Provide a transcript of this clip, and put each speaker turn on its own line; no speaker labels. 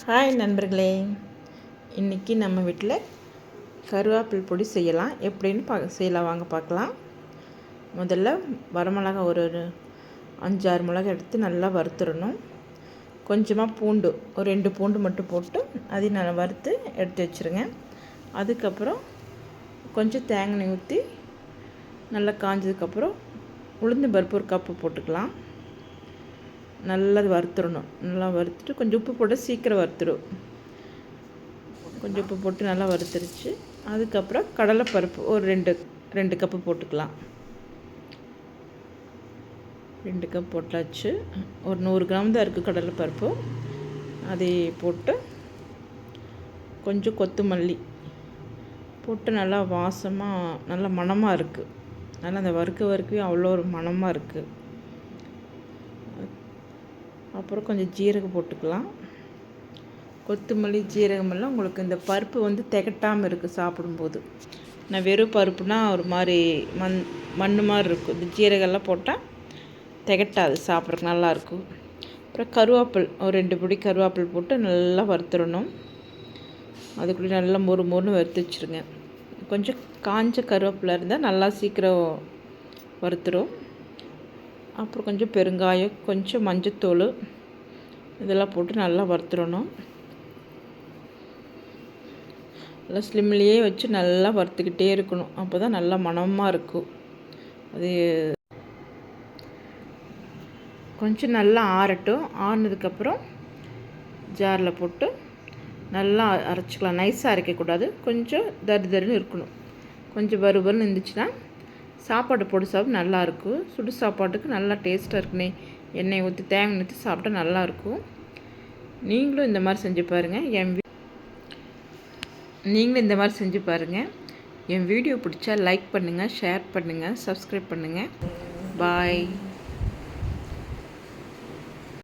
Hi நண்பர்களே. இன்றைக்கி நம்ம வீட்டில் கருவேப்பில் பொடி செய்யலாம். எப்படின்னு பா செய்யலாம். வாங்க பார்க்கலாம். முதல்ல வரமிளகா ஒரு ஒரு அஞ்சாறு மிளகா எடுத்து நல்லா வறுத்துடணும். கொஞ்சமாக பூண்டு ஒரு ரெண்டு பூண்டு மட்டும் போட்டு அதையும் நல்லா வறுத்து எடுத்து வச்சுருங்க. அதுக்கப்புறம் கொஞ்சம் தேங்காய் ஊற்றி நல்லா காஞ்சதுக்கப்புறம் உளுந்து பருப்பு ஒரு கப்பு போட்டுக்கலாம். நல்லா வறுத்துடணும். நல்லா வறுத்துட்டு கொஞ்சம் உப்பு போட்டு சீக்கிரம் வறுத்துடும். கொஞ்சம் உப்பு போட்டு நல்லா வறுத்துருச்சு. அதுக்கப்புறம் கடலைப்பருப்பு ஒரு ரெண்டு ரெண்டு கப்பு போட்டுக்கலாம். ரெண்டு கப் போட்டாச்சு. ஒரு நூறு கிராம் தான் இருக்குது கடலைப்பருப்பு. அதை போட்டு கொஞ்சம் கொத்தமல்லி போட்டு நல்லா வாசமாக நல்லா மணமாக இருக்குது நல்லா அந்த வறுக்க வறுக்கவே அவ்வளோ ஒரு மணமாக இருக்குது அப்புறம் கொஞ்சம் ஜீரகம் போட்டுக்கலாம். கொத்தமல்லி ஜீரகமெல்லாம் உங்களுக்கு இந்த பருப்பு வந்து திகட்டாமல் இருக்குது சாப்பிடும்போது. நான் வெறும் பருப்புனா ஒரு மாதிரி மண் மண் மாதிரி இருக்கும். இந்த ஜீரகம்லாம் போட்டால் திகட்டாது சாப்பிட்றதுக்கு நல்லாயிருக்கும் அப்புறம் கருவேப்பில் ஒரு ரெண்டு பிடி கருவேப்பில் போட்டு நல்லா வறுத்துடணும். அதுக்குள்ளே நல்லா மொறு மொறுன்னு வறுத்து வச்சுருங்க. கொஞ்சம் காஞ்ச கருவேப்பில் இருந்தால் நல்லா சீக்கிரம் வறுத்துடும் அப்புறம் கொஞ்சம் பெருங்காயம் கொஞ்சம் மஞ்சத்தூள் இதெல்லாம் போட்டு நல்லா வறுத்துடணும். நல்லா ஸ்லிம்லேயே வச்சு நல்லா வறுத்துக்கிட்டே இருக்கணும். அப்போ தான் நல்லா மனமாக இருக்கும். அது கொஞ்சம் நல்லா ஆறட்டும். ஆறினதுக்கப்புறம் ஜாரில் போட்டு நல்லா அரைச்சிக்கலாம். நைஸாக அரைக்கக்கூடாது. கொஞ்சம் தரு தருன்னு இருக்கணும். கொஞ்சம் வறுவல்னு இருந்துச்சுன்னா சாப்பாடு போட்டு சாப்பிட்டு நல்லாயிருக்கும் சுடு சாப்பாட்டுக்கு நல்லா டேஸ்ட்டாக இருக்குனே எண்ணெய் ஊற்றி தேங்காய் ஊற்றி சாப்பிட்டா நல்லாயிருக்கும் நீங்களும் இந்த மாதிரி செஞ்சு பாருங்கள் என் நீங்களும் இந்த மாதிரி செஞ்சு பாருங்கள் என் வீடியோ பிடிச்சா லைக் பண்ணுங்கள் ஷேர் பண்ணுங்கள் சப்ஸ்கிரைப் பண்ணுங்கள் பாய்